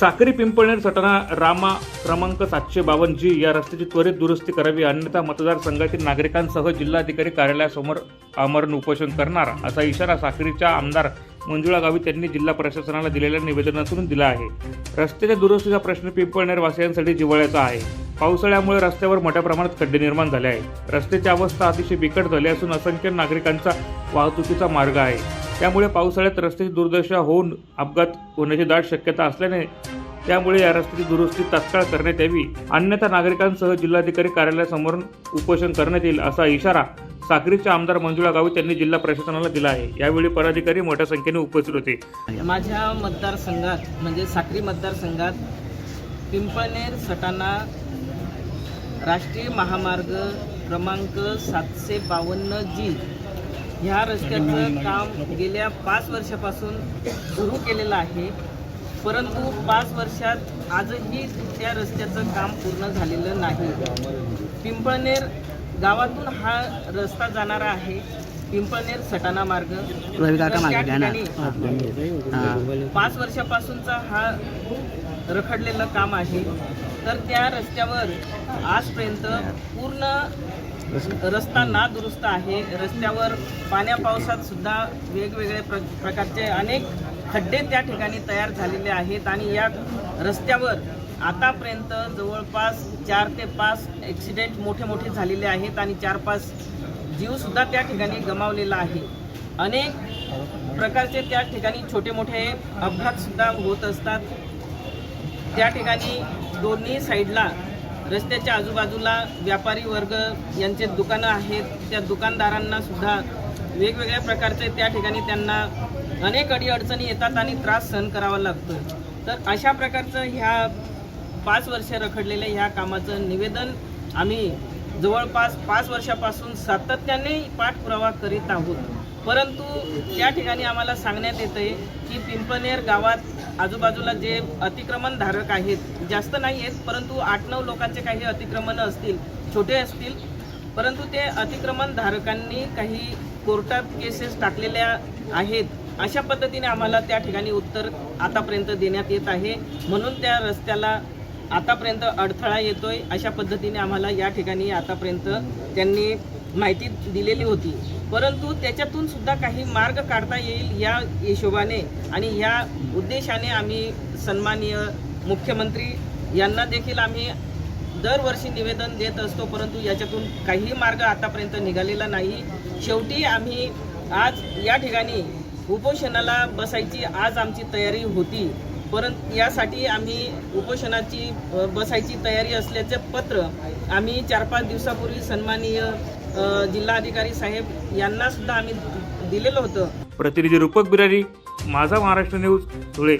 साक्री पिंपळनेर सटाणा रामा क्रमांक सातशे बावन्न जी या रस्त्याची त्वरित दुरुस्ती करावी. अन्यथा मतदारसंघातील नागरिकांसह जिल्हाधिकारी कार्यालयासमोर आमरण उपोषण करणार असा इशारा साक्रीच्या आमदार मंजुळा गावित यांनी जिल्हा प्रशासनाला दिलेल्या निवेदनातून दिला आहे. रस्त्याच्या दुरुस्तीचा प्रश्न पिंपळनेरवासियांसाठी जिव्हाळ्याचा आहे. पावसाळ्यामुळे रस्त्यावर मोठ्या प्रमाणात खड्डे निर्माण झाले आहे रस्त्याची अवस्था अतिशय बिकट झाली असून असंख्य नागरिकांचा वाहतुकीचा मार्ग आहे. त्यामुळे पावसाळ्यात रस्त्याची दुर्दशा होऊन अपघात होण्याची दाट शक्यता असल्याने त्यामुळे या रस्त्याची दुरुस्ती तात्काळ करण्यात यावी. अन्यथा नागरिकांसह जिल्हाधिकारी कार्यालयासमोर उपोषण करण्यात येईल असा इशारा साक्रीचे आमदार मंजुळा गावित यांनी जिल्हा प्रशासनाला दिला आहे. यावेळी पदाधिकारी मोठ्या संख्येने उपस्थित होते. माझ्या मतदारसंघात म्हणजे साक्री मतदारसंघात पिंपळनेर सटाणा राष्ट्रीय महामार्ग क्रमांक सातशे बावन्न जी ह्या रस्त्याचं काम गेल्या पाच वर्षापासून सुरू केलेलं आहे. परंतु पाच वर्षात आजही त्या रस्त्याचं काम पूर्ण झालेलं नाही. पिंपळनेर गावातून हा रस्ता जाणारा आहे. पिंपळनेर सटाणा मार्ग. पाच वर्षापासूनचा हा रखडलेलं काम आहे. तर त्या रस्त्यावर आजपर्यंत पूर्ण रस्ता ना दुरुस्त आहे. रस्त्यावर पाण्या पावसात सुद्धा वेगवेगळे प्र प्रकारचे अनेक खड्डे त्या ठिकाणी तयार झालेले आहेत आणि या रस्त्यावर आतापर्यंत जवळपास चार ते पाच ॲक्सिडेंट मोठे मोठे झालेले आहेत आणि चार पाच जीवसुद्धा त्या ठिकाणी गमावलेला आहे. अनेक प्रकारचे त्या ठिकाणी छोटे मोठे अपघातसुद्धा होत असतात. त्या ठिकाणी दोन्ही साईडला रस्त्याच्या आजूबाजूला व्यापारी वर्ग यांचे दुकानं आहेत. त्या दुकानदारांना सुद्धा वेगवेगळ्या प्रकारचे त्या ठिकाणी त्यांना अनेक अडीअडचणी येतात आणि त्रास सहन करावा लागतो. तर अशा प्रकारचं ह्या पाच वर्ष रखडलेल्या ह्या कामाचं निवेदन आम्ही जवळपास पाच वर्षापासून सातत्याने पाठपुरावा करीत आहोत. परंतु त्या ठिकाणी आम्हाला सांगण्यात येतं आहे की पिंपनेर गावात आजूबाजूला जे अतिक्रमण धारक आहेत जास्त नाही आहेत परंतु आठ नऊ लोकांचे काही अतिक्रमणं असतील छोटे असतील परंतु ते अतिक्रमण धारकांनी काही कोर्टात केसेस टाकलेल्या आहेत अशा पद्धतीने आम्हाला त्या ठिकाणी उत्तर आतापर्यंत देण्यात येत आहे. म्हणून त्या रस्त्याला आतापर्यंत अडथळा येतोय अशा पद्धतीने आम्हाला या ठिकाणी आतापर्यंत त्यांनी माहिती दिलेली होती. परंतु त्याच्यातून सुद्धा काही मार्ग काढता येईल या हिशोबाने आणि या उद्देशाने आम्ही सन्माननीय मुख्यमंत्री यांना देखील आम्ही दरवर्षी निवेदन देत असतो परंतु याच्यातून काहीही मार्ग आतापर्यंत निघालेला नाही. शेवटी आम्ही आज या ठिकाणी उपोषणाला बसायची आज आमची तयारी होती. परंतु यासाठी आम्ही उपोषणाची बसायची तयारी असल्याचे पत्र आम्ही चार पाच दिवसापूर्वी सन्माननीय जिल्हाधिकारी साहेब यांना सुद्धा आम्ही दिलेलं होतं. प्रतिनिधी रूपक बिरारी माझा महाराष्ट्र न्यूज धुळे.